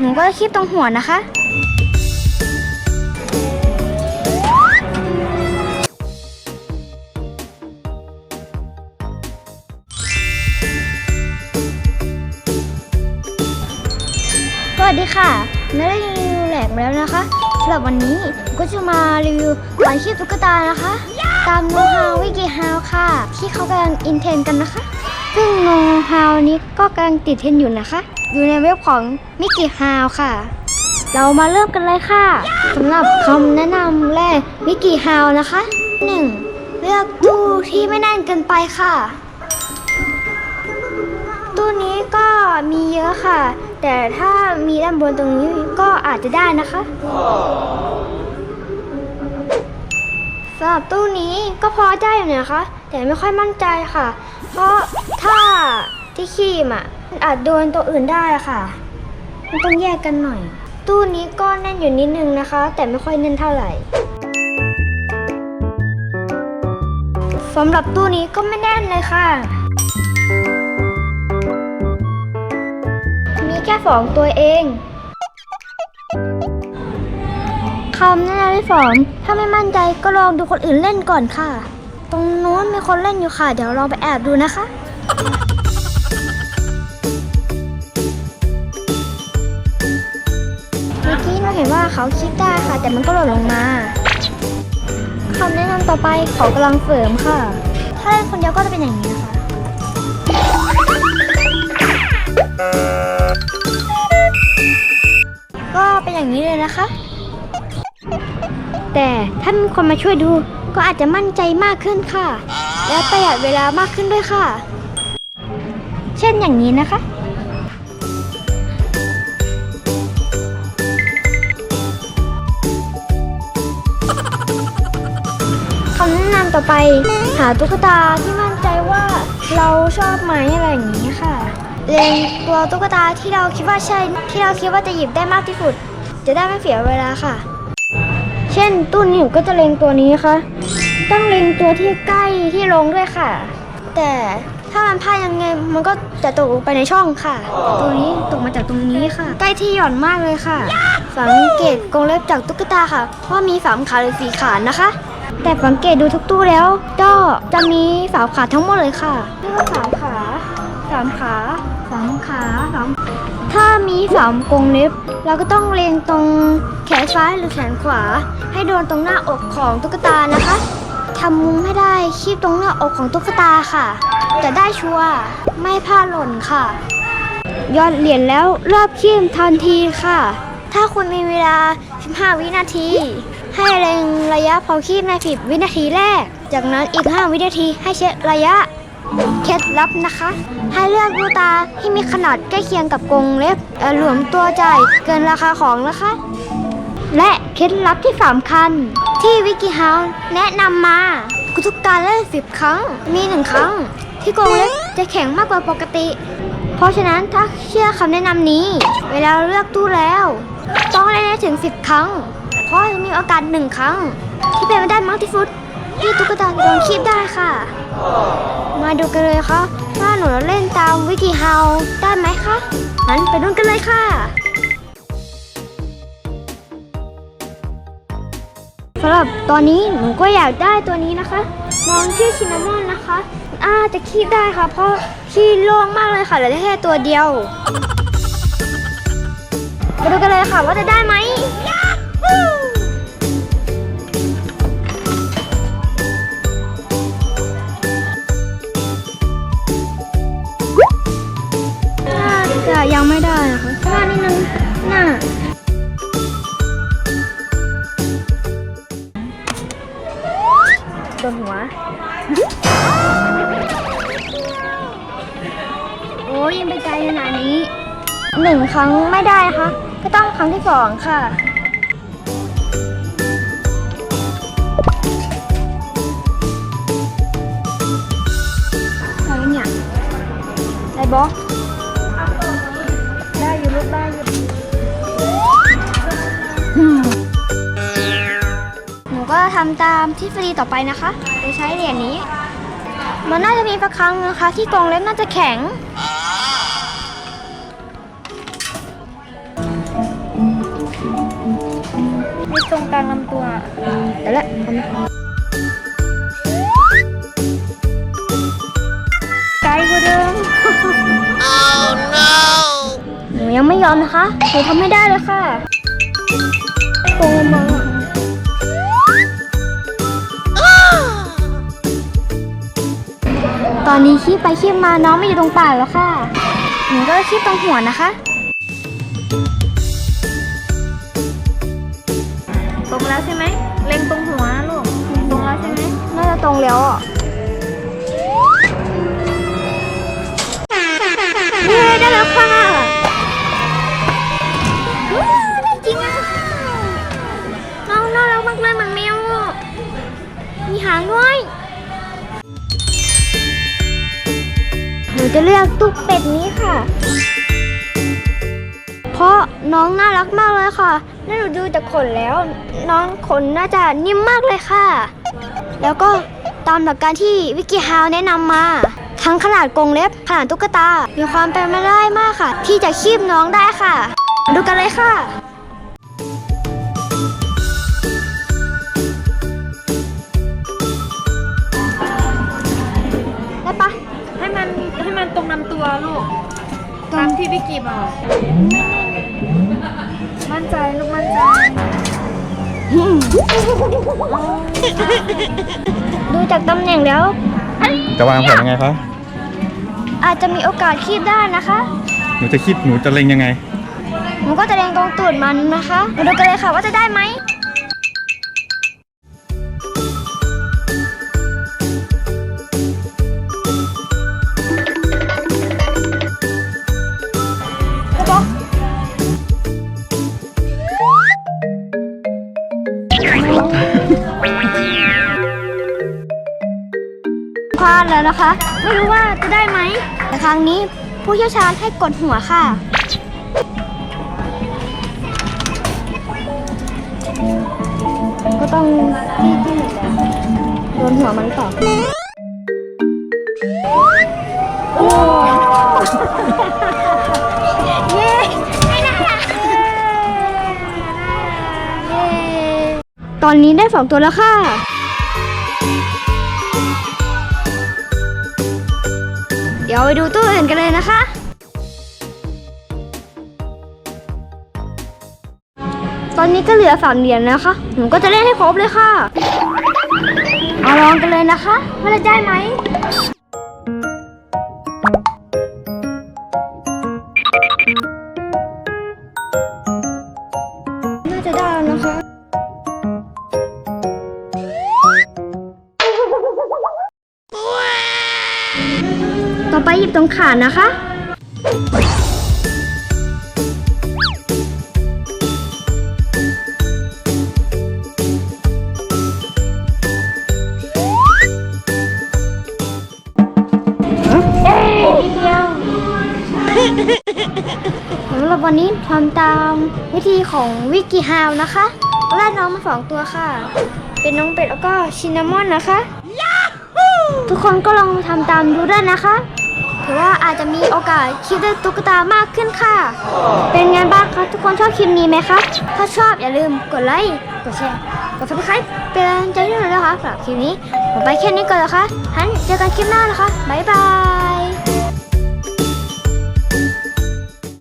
หนูก็คีบตรงหัวนะคะ สวัสดีค่ะนได้รีวิวแหลกมาแล้วนะคะสำหรับวันนี้ก็จะมารีวิวการคีบตุ๊กตานะคะ ตามโนฮาววิกิฮาวค่ะ ที่เขากำลังอินเทรนด์กันนะคะ ซึ่งโนฮาวนี้ก็กำลังติดเทรนด์อยู่นะคะ อยู่ในเว็บของมิกิฮาวค่ะ เรามาเริ่มกันเลยค่ะสำหรับคำแนะนำแรกมิกิฮาวนะคะ 1. เลือกตู้ที่ไม่แน่นเกินไปค่ะ ตู้นี้ก็มีเยอะค่ะ แต่ถ้ามีด้านบนตรงนี้ก็อาจจะได้นะคะสำหรับตู้นี้ก็พอได้อยู่นะคะ แต่ไม่ค่อยมั่นใจค่ะ เพราะถ้าที่คีมอะ อาจโดนตัวอื่นได้ค่ะ มันต้องแยกกันหน่อย ตู้นี้ก็แน่นอยู่นิดนึงนะคะ แต่ไม่ค่อยแน่นเท่าไหร่สำหรับตู้นี้ก็ไม่แน่นเลยค่ะ มีแค่สองตัวเองคำแนะนำที่สองถ้าไม่มั่นใจก็ลองดูคนอื่นเล่นก่อนค่ะ ตรงนู้นมีคนเล่นอยู่ค่ะ เดี๋ยวเราไปแอบดูนะคะ เห็นว่าเขาคิดได้ค่ะ แต่มันก็หล่นลงมาคำแนะนำต่อไปเขากำลังเสริมค่ะ ถ้าเล่นคนเดียวก็จะเป็นอย่างนี้นะคะก็เป็นอย่างนี้เลยนะคะ แต่ถ้ามีคนมาช่วยดูก็อาจจะมั่นใจมากขึ้นค่ะ และประหยัดเวลามากขึ้นด้วยค่ะ เช่นอย่างนี้นะคะ ต่อไปหาตุ๊กตาที่มั่นใจว่าเราชอบไหมอะไรอย่างนี้ค่ะ เล็งตัวตุ๊กตาที่เราคิดว่าใช่ที่เราคิดว่าจะหยิบได้มากที่สุด จะได้ไม่เสียเวลาค่ะ เช่นตู้นี้หนูก็จะเล็งตัวนี้ค่ะ ต้องเล็งตัวที่ใกล้ที่ลงด้วยค่ะ แต่ถ้ามันพลาดยังไงมันก็จะตกลงไปในช่องค่ะ ตัวนี้ตกมาจากตรงนี้ค่ะ ใกล้ที่หย่อนมากเลยค่ะ สังเกตกรงเล็บจากตุ๊กตาค่ะว่ามีสามขาหรือสี่ขานะคะ แต่สังเกตดูทุกตู้แล้ว ก็จะมีสามขาทั้งหมดเลยค่ะเรียกว่าสามขาสามขาสามขาสามถ้ามีสามกรงเล็บ เราก็ต้องเรียงตรงแขนซ้ายหรือแขนขวา ให้โดนตรงหน้าอกของตุ๊กตานะคะทำมุมให้ได้คีบตรงหน้าอกของตุ๊กตาค่ะ จะได้ชัวร์ไม่พลาดหล่นค่ะยอดเหรียญแล้วรอบคีบทันทีค่ะ ถ้าคุณมีเวลา 15 วินาที ให้เล็งระยะพอคีบใน10วินาทีแรก จากนั้นอีก 5 วินาทีให้เช็คระยะ เคล็ดลับนะคะ ให้เลือกลูกตาที่มีขนาดใกล้เคียงกับกรงเล็บหลวมตัวจ่ายเกินราคาของนะคะ และเคล็ดลับที่สำคัญ ที่วิกิเฮาส์แนะนำมาทุกการเล่น10ครั้งมีหนึ่งครั้ง ที่กรงเล็บจะแข็งมากกว่าปกติ เพราะฉะนั้นถ้าเชื่อคำแนะนำนี้ เวลาเลือกตู้แล้ว ต้องเล่นถึง10ครั้ง เพราะจะมีโอกาสหนึ่งครั้ง ที่เป็นไปได้มากที่สุดที่ตุ๊กตาจะโดนคีบได้ค่ะ มาดูกันเลยค่ะว่าหนูเล่นตามวิกิเฮาได้ไหมคะงั้นไปดูกันเลยค่ะ สำหรับตอนนี้หนูก็อยากได้ตัวนี้นะคะน้องชื่อชินามอนนะคะอาจะคีบได้ค่ะ เพราะคีบโล่งมากเลยค่ะเหลือแค่ตัวเดียวมาดูกันเลยค่ะว่าจะได้ไหมาจะยังไม่ได้นะคะหน้านิดนึงหน้าโดนหัว โอ้ยยังไปไกลขนาดนี้หนึ่งครั้งไม่ได้คะก็ต้องครั้งที่สองค่ะอะไรเนี่ยได้บอไหนูก็ทำตามทฤษฎีต่อไปนะคะโดยใช้เหรียญนี้ มันน่าจะมีสักครั้งนะคะ ที่กรงเล็บน่าจะแข็งไม่ตรงกลางลำตัวแต่ละไกลกว่าเดิมหนูยังไม่ยอมนะคะหนูทำไม่ได้เลยค่ะ โกงมาตอนนี้ขี้ไปขี้มาน้องไม่อยู่ตรงปากแล้วค่ะ หนูก็ขี้ตรงหัวนะคะตรงแล้วใช่ไหมเล็งตรงหัวลูกตรงแล้วใช่ไหมน่าจะตรงแล้วอะ หางด้วย หนูจะเลือกตุ๊กเป็ดนี้ค่ะ เพราะน้องน่ารักมากเลยค่ะน่าหนูดูจากขนแล้ว น้องขนน่าจะนิ่มมากเลยค่ะ แล้วก็ตามหลักการที่วิกิฮาวแนะนำมา ทั้งขนาดกรงเล็บขนาดตุ๊กตา มีความเป็นไปได้มากค่ะ ที่จะคีบน้องได้ค่ะมาดูกันเลยค่ะ ตรงลำตัวลูกตามที่พี่กีบอก มั่นใจลูกมั่นใจ ดูจากตำแหน่งแล้ว จะวางแผนยังไงคะอาจจะมีโอกาสคีบได้นะคะ หนูจะคิดหนูจะเล็งยังไง หนูก็จะเรียงตรงตูดมันนะคะมาดูกันเลยค่ะว่าจะได้ไหม แล้วนะคะ ไม่รู้ว่าจะได้ไหมแต่ครั้งนี้ผู้เชี่ยวชาญให้กดหัวค่ะ ก็ต้องที่ที่หนึ่งแล้วโดนหัวมันหรือเปล่าโอ้เย้ไม่น่าเย้ตอนนี้ได้สองตัวแล้วค่ะ เอาไปดูตู้อื่นกันเลยนะคะ ตอนนี้ก็เหลือสามเหรียญแล้วค่ะหนูก็จะเล่นให้ครบเลยค่ะ เอาลองกันเลยนะคะว่าจะได้ไหม อไปหยิบตรงขานะคะนิดเดียวสำหรับวันนี้ทำตามวิธีของวิกิฮาวนะคะแรกน้องมาสองตัวค่ะ เป็นน้องเป็ดแล้วก็ชินนามอนนะคะ ทุกคนก็ลองทำตามดูได้นะคะ ถือว่าอาจจะมีโอกาสคิดได้ตุ๊กตามากขึ้นค่ะ เป็นไงบ้างคะทุกคนชอบคลิปนี้ไหมคะ ถ้าชอบอย่าลืมกดไลค์ กดแชร์ กด subscribe เป็นกำลังใจให้หน่อยนะคะสำหรับคลิปนี้ผมไปแค่นี้ก่อนนะคะฮันเจอกันคลิปหน้านะคะบ๊ายบาย